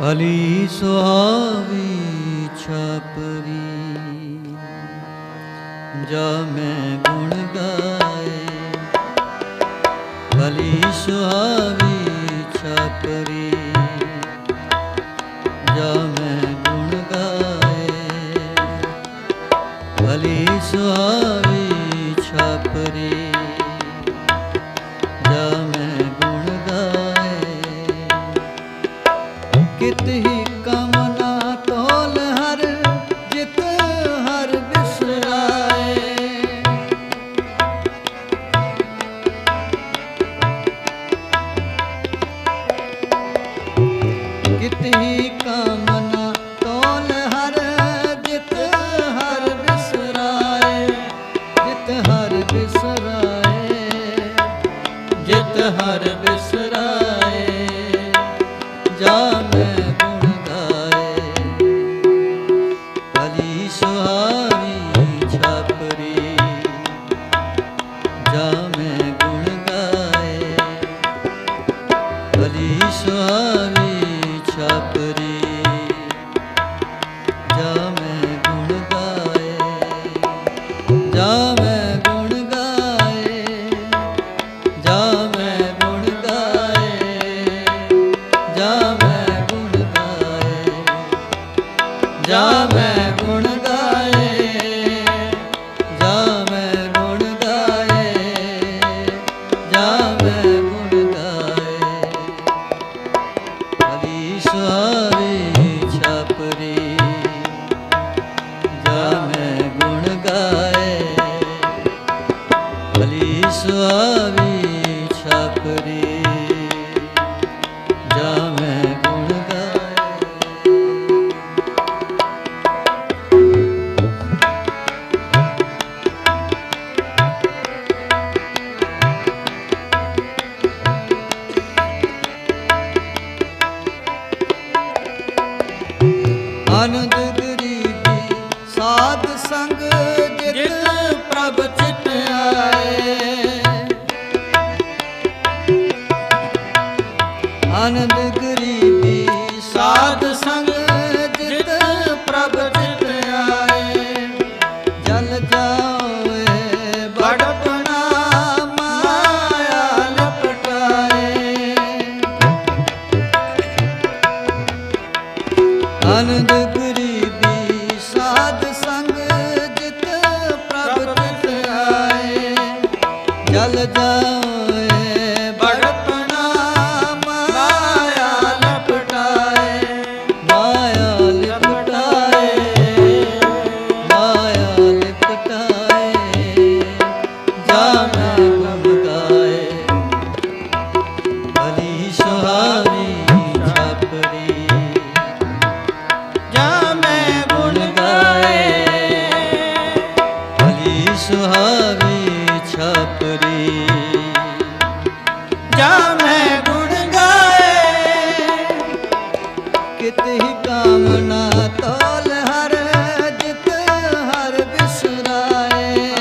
ਅਲੀ ਸੁਹਾਵੀ ਛਾਪਰੀ ਜਾ ਮੈਂ ਗੁਣ ਗਾਏ। ਅਲੀ ਸੁਹਾਵੀ ਛਪਰੀ ਜਾ ਮੈਂ ਗੁਣ ਗਾਏ। ਅਲੀ ਸੁਹਾਵੀ ਛਪਰੀ ਜਿਤਹੀ जा আনন্দ ਤੇਰੀ। ਜਾ ਮੈਂ ਹੀ ਕਾਮਨਾ ਤੋਲ ਹਰ ਜਿਤ ਹਰ ਬਿਸਰਾਏ।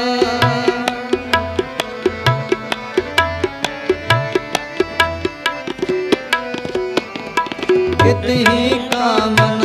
ਕਿਤ ਹੀ ਕਾਮਨਾ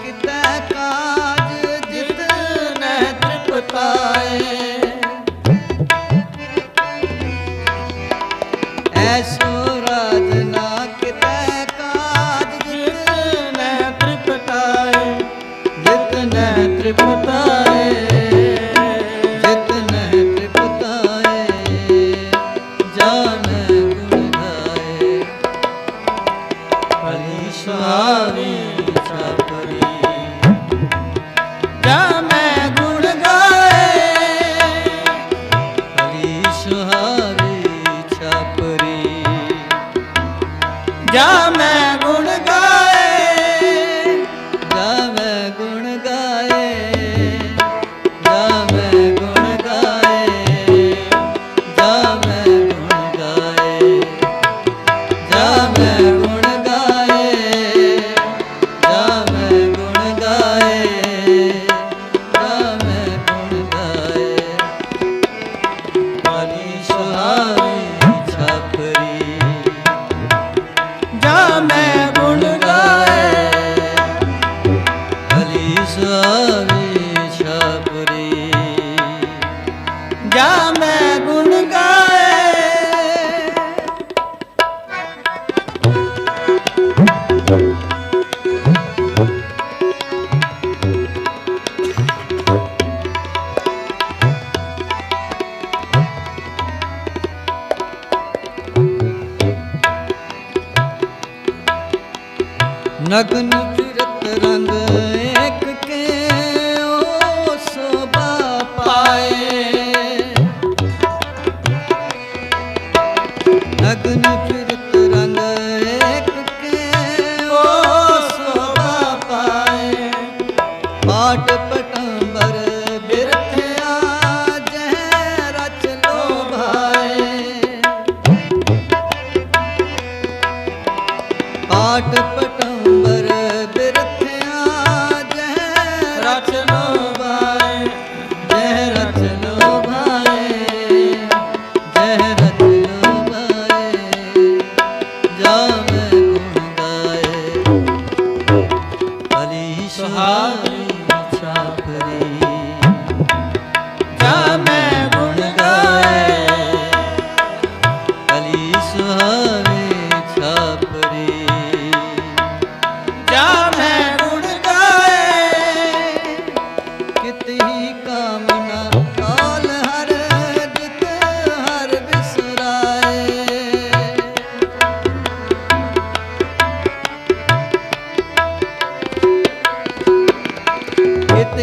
ਨਗਨ ਫਿਰਤ ਰੰਗ ਸੋਭਾ ਪਾਏ। ਨਗਨ रचना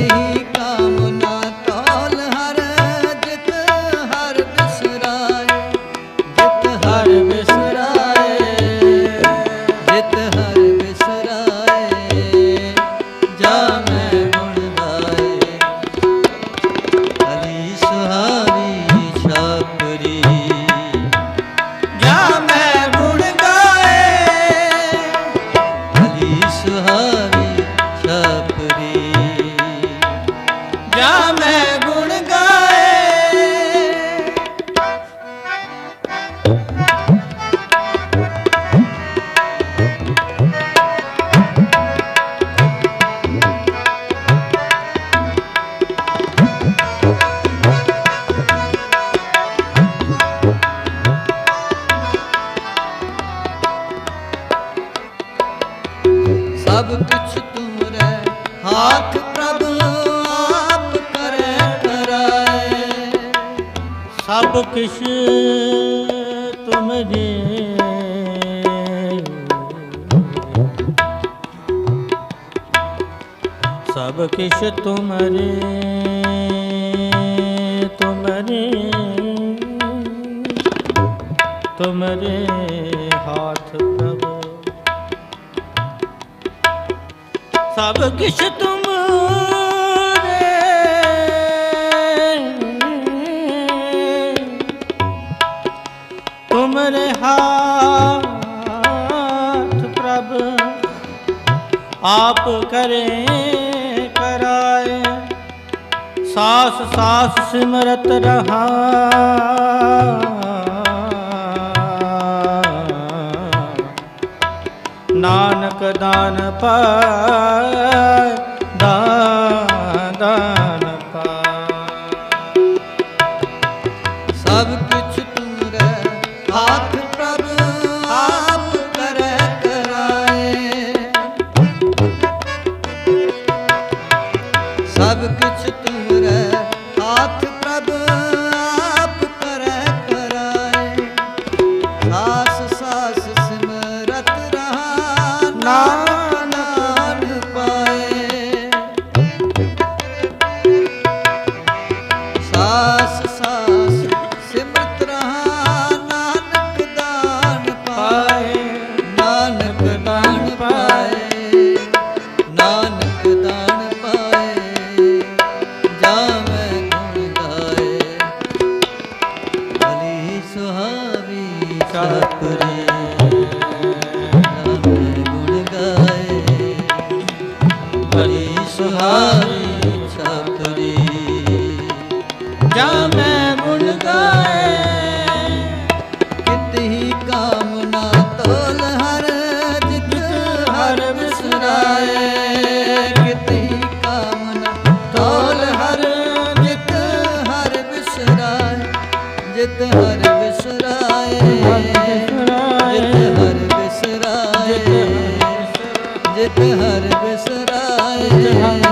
Rico. किश तुमने सब किश तुमरे तुमरे तुमरे हाथ प्रभु सब किश तुम ਆਪ ਕਰੇ ਕਰਾਏ। ਸਾਸ ਸਾਸ ਸਿਮਰਤ ਰਹਾ। ਨਾਨਕ ਦਾਨ ਪਾਇ ਦਾ ਦਾਣ ਪਾਏ ਨਾਨਕ ਦਾਣ ਪਾਏ ਜਾ ਮੈਂ ਗੁਣ ਗਾਏ। ਭਲੀ ਸੁਹਾਵੀ ਸਤਿ ਜਾ ਮੈਂ ਜਿਤ ਹਰ ਬਿਸਰਾਏ।